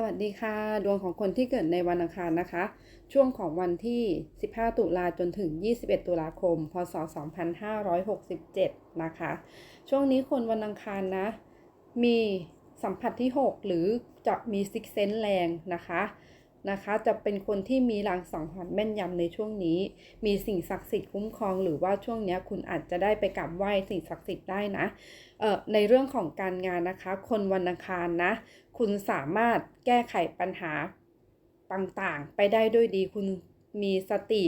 สวัสดีค่ะ ดวงของคนที่เกิดในวันอังคารนะคะ ช่วงของวันที่ 15 ตุลาจนถึง 21 ตุลาคม พศ 2567 นะคะ ช่วงนี้คนวันอังคารนะ มีสัมผัสที่ 6 หรือจะมีซิกเซนแรงนะคะ นะคะ จะเป็นคนที่มีลางสังหรณ์แม่นยำในช่วงนี้ มีสิ่งศักดิ์สิทธิ์คุ้มครอง หรือว่าช่วงนี้คุณอาจจะได้ไปกราบไหว้สิ่งศักดิ์สิทธิ์ได้นะเอ่อในเรื่องของการงานนะคะ คนวันอังคารนะ คุณสามารถแก้ไขปัญหาต่างๆ ไปได้ด้วยดีคุณมีสติ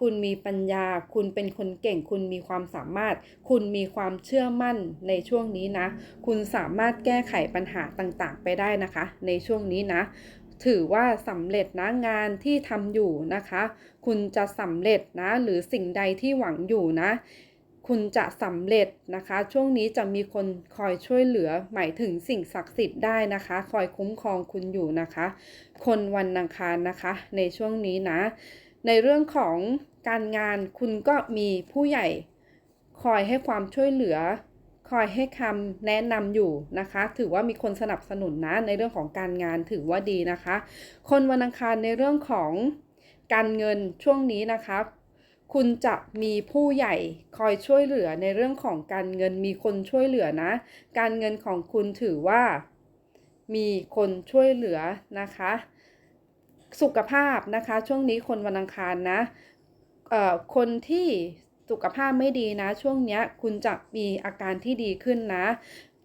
คุณมีปัญญา คุณเป็นคนเก่ง คุณมีความสามารถ คุณมีความเชื่อมั่นในช่วงนี้นะ คุณสามารถแก้ไขปัญหาต่างๆ ไปได้นะคะ ในช่วงนี้นะ ถือว่าสำเร็จนะงานที่ทำอยู่นะคะ คุณจะสำเร็จนะ หรือสิ่งใดที่หวังอยู่นะ คุณจะสำเร็จนะคะ ช่วงนี้จะมีคนคอยช่วยเหลือหมายถึงสิ่งศักดิ์สิทธิ์ได้นะคะ คอยคุ้มครองคุณอยู่นะคะ คนวันอังคารนะคะ ในช่วงนี้นะ ในเรื่องของการงานคุณก็มีผู้ใหญ่คอยให้ความช่วยเหลือ คอยให้คำแนะนำอยู่นะคะ ถือว่ามีคนสนับสนุนนะในเรื่องของการงานถือว่าดีนะคะ คนวันอังคารในเรื่องของการเงินช่วงนี้นะคะคุณจะมีผู้ใหญ่คอยช่วยเหลือในเรื่องของการเงินมีคนช่วยเหลือนะ การเงินของคุณถือว่ามีคนช่วยเหลือนะคะ สุขภาพนะคะ ช่วงนี้คนวันอังคารนะคนที่ สุขภาพไม่ดีนะ ช่วงเนี้ยคุณจะมีอาการที่ดีขึ้นนะ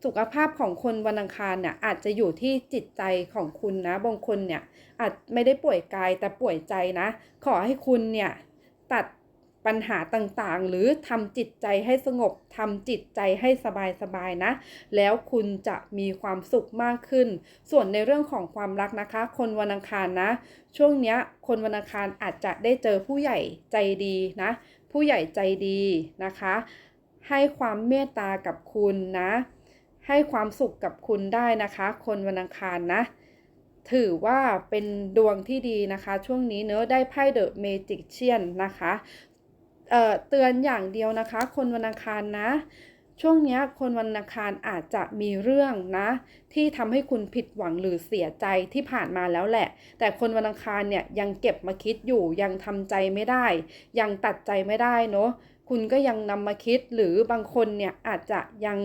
สุขภาพของคนวันอังคารเนี่ยอาจจะอยู่ที่จิตใจของคุณนะบางคนเนี่ยอาจไม่ได้ป่วยกายแต่ป่วยใจนะ ขอให้คุณเนี่ยตัด ปัญหาต่างๆ หรือทำจิตใจให้สงบทำจิตใจให้สบายๆนะ แล้วคุณจะมีความสุขมากขึ้น ส่วนในเรื่องของความรักนะคะ คนวันอังคารนะ ช่วงเนี้ยคนวันอังคารอาจจะได้เจอผู้ใหญ่ใจดีนะ ผู้ใหญ่ใจดีนะคะ ให้ความเมตตากับคุณนะ ให้ความสุขกับคุณได้นะคะ คนวันอังคารนะถือว่าเป็นดวงที่ดีนะคะ ช่วงนี้เนอะได้ไพ่เดอะเมจิกเชียนนะคะ เอ่อเตือนอย่างเดียวนะคะ คนวันอังคารนะ ช่วงนี้คนวันอังคารอาจจะมีเรื่องนะ ที่ทำให้คุณผิดหวังหรือเสียใจที่ผ่านมาแล้วแหละ แต่คนวันอังคารเนี่ยยังเก็บมาคิดอยู่ยังทำใจไม่ได้ ยังตัดใจไม่ได้เนอะคุณก็ยังนำมาคิดหรือบางคนเนี่ยอาจจะยัง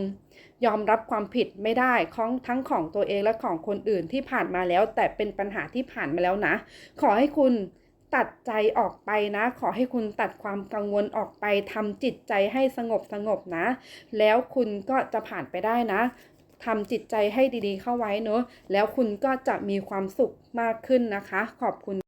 ยอมรับความผิดไม่ได้ของทั้งของตัวเองและของคนอื่นที่ผ่านมาแล้ว แต่เป็นปัญหาที่ผ่านมาแล้วนะ ขอให้คุณ ตัดใจออกไปนะ ขอให้คุณตัดความกังวลออกไปทำจิตใจให้สงบสงบนะ แล้วคุณก็จะผ่านไปได้นะทำจิตใจให้ดีๆเข้าไว้เนอะแล้วคุณก็จะมีความสุขมากขึ้นนะคะ ขอบคุณ